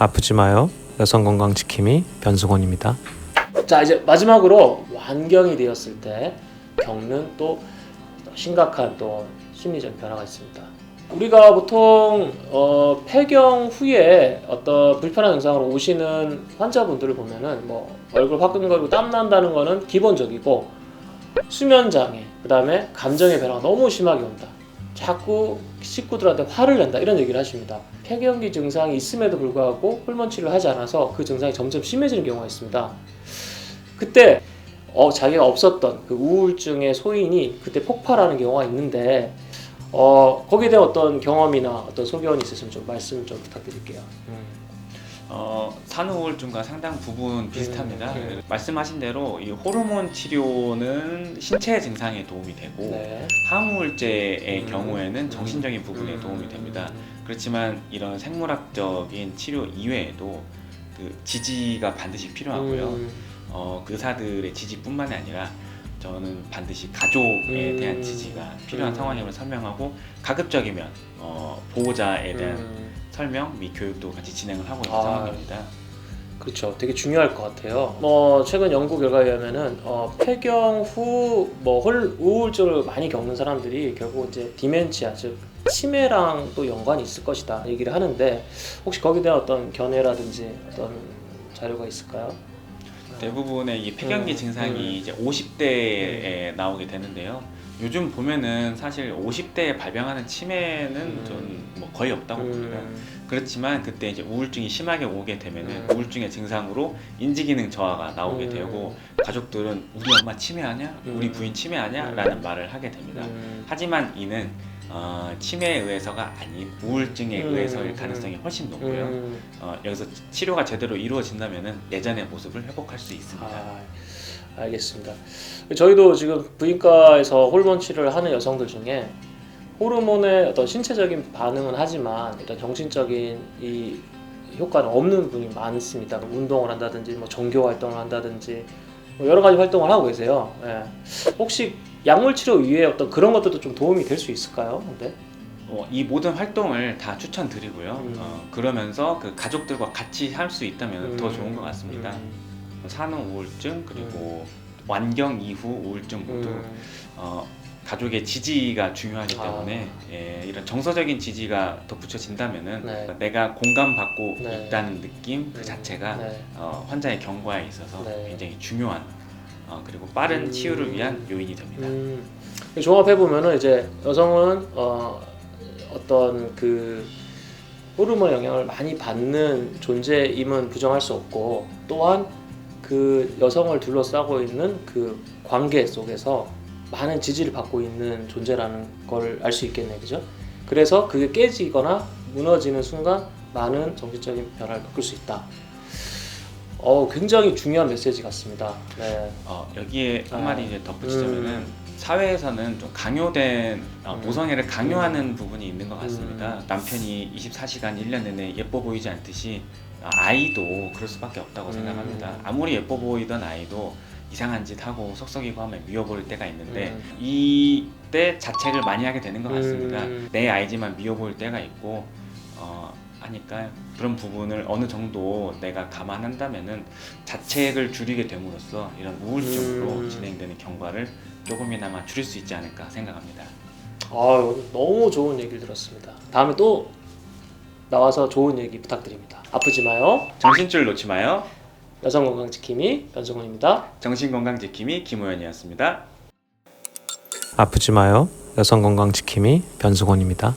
아프지 마요. 여성 건강 지킴이 변승원입니다. 자 이제 마지막으로 완경이 되었을 때 겪는 또 심각한 또 심리적 변화가 있습니다. 우리가 보통 어, 폐경 후에 어떤 불편한 증상으로 오시는 환자분들을 보면은 뭐 얼굴 화끈거리고 땀 난다는 거는 기본적이고 수면 장애, 그다음에 감정의 변화가 너무 심하게 온다. 자꾸 식구들한테 화를 낸다 이런 얘기를 하십니다. 폐경기 증상이 있음에도 불구하고 호르몬 치료를 하지 않아서 그 증상이 점점 심해지는 경우가 있습니다. 그때 어, 자기가 없었던 그 우울증의 소인이 그때 폭발하는 경우가 있는데 어, 거기에 대한 어떤 경험이나 어떤 소견이 있으시면 좀 말씀 좀 부탁드릴게요. 어, 산후우울증과 상당 부분 비슷합니다. 음, 음. 말씀하신 대로 이 호르몬 치료는 신체 증상에 도움이 되고 네. 항우울제의 음. 경우에는 정신적인 부분에 음. 도움이 됩니다. 그렇지만 이런 생물학적인 치료 이외에도 그 지지가 반드시 필요하고요. 음, 어, 그 의사들의 지지뿐만이 아니라 저는 반드시 가족에 음. 대한 지지가 필요한 음. 상황임을 설명하고 가급적이면 어, 보호자에 대한 음, 설명 및 교육도 같이 진행을 하고 있는 아. 상황입니다. 그렇죠. 되게 중요할 것 같아요. 뭐 최근 연구 결과에 의하면은 어, 폐경 후뭐 우울증을 많이 겪는 사람들이 결국 이제 디멘치아 즉 치매랑 또 연관이 있을 것이다 얘기를 하는데 혹시 거기에 대한 어떤 견해라든지 어떤 자료가 있을까요? 대부분의 이 폐경기 음, 증상이 음. 이제 50대에 나오게 되는데요. 요즘 보면은 사실 50대에 발병하는 치매는 음. 좀뭐 거의 없다고 봅니다. 음, 그렇지만 그때 이제 우울증이 심하게 오게 되면은 음. 우울증의 증상으로 인지 기능 저하가 나오게 음. 되고 가족들은 우리 엄마 치매하냐, 음. 우리 부인 치매하냐라는 말을 하게 됩니다. 음, 하지만 이는 어, 치매에 의해서가 아닌 우울증에 음. 의해서일 가능성이 훨씬 높고요. 음, 어, 여기서 치료가 제대로 이루어진다면은 예전의 모습을 회복할 수 있습니다. 아, 알겠습니다. 저희도 지금 부인과에서 호르몬 치료를 하는 여성들 중에 호르몬의 어떤 신체적인 반응은 하지만 일단 정신적인 이 효과는 없는 분이 많습니다. 운동을 한다든지 뭐 종교 활동을 한다든지 뭐 여러 가지 활동을 하고 계세요. 예. 혹시 약물 치료 이외에 어떤 그런 것들도 좀 도움이 될 수 있을까요? 근데 어, 이 모든 활동을 다 추천드리고요. 음. 어, 그러면서 그 가족들과 같이 할 수 있다면 더 음, 좋은 것 같습니다. 음, 산후 우울증 그리고 완경 이후 우울증 모두 음, 어, 가족의 지지가 중요하기 아. 때문에 예, 이런 정서적인 지지가 덧붙여진다면은 네. 내가 공감받고 네. 있다는 느낌 그 음, 자체가 네. 어, 환자의 경과에 있어서 네. 굉장히 중요한 어, 그리고 빠른 음. 치유를 위한 요인이 됩니다. 음, 종합해 보면은 이제 여성은 어, 어떤 그 호르몬 영향을 많이 받는 존재임은 부정할 수 없고 또한 그 여성을 둘러싸고 있는 그 관계 속에서 많은 지지를 받고 있는 존재라는 걸 알 수 있겠네요, 그죠? 그래서 그게 깨지거나 무너지는 순간 많은 정신적인 변화를 겪을 수 있다. 어, 굉장히 중요한 메시지 같습니다. 네. 어, 여기에 아. 한마디 이제 덧붙이자면은 음. 사회에서는 좀 강요된 어, 음. 모성애를 강요하는 부분이 있는 것 같습니다. 음. 남편이 24시간 1년 내내 예뻐 보이지 않듯이 아, 아이도 그럴 수밖에 없다고 음. 생각합니다. 아무리 예뻐 보이던 아이도 이상한 짓 하고 속썩이고 하면 미워버릴 때가 있는데 음. 이때 자책을 많이 하게 되는 것 같습니다. 음. 내 아이지만 미워 보일 때가 있고 어, 하니까 그런 부분을 어느 정도 내가 감안한다면은 자책을 줄이게 됨으로써 이런 우울증으로 음. 진행되는 경과를 조금이나마 줄일 수 있지 않을까 생각합니다. 아, 오늘 너무 좋은 얘기를 들었습니다. 다음에 또 나와서 좋은 얘기 부탁드립니다. 아프지 마요. 정신줄 놓지 마요. 여성 건강 지킴이 변성훈입니다. 정신 건강 지킴이 김호연이었습니다. 아프지 마요. 여성 건강 지킴이 변승원입니다.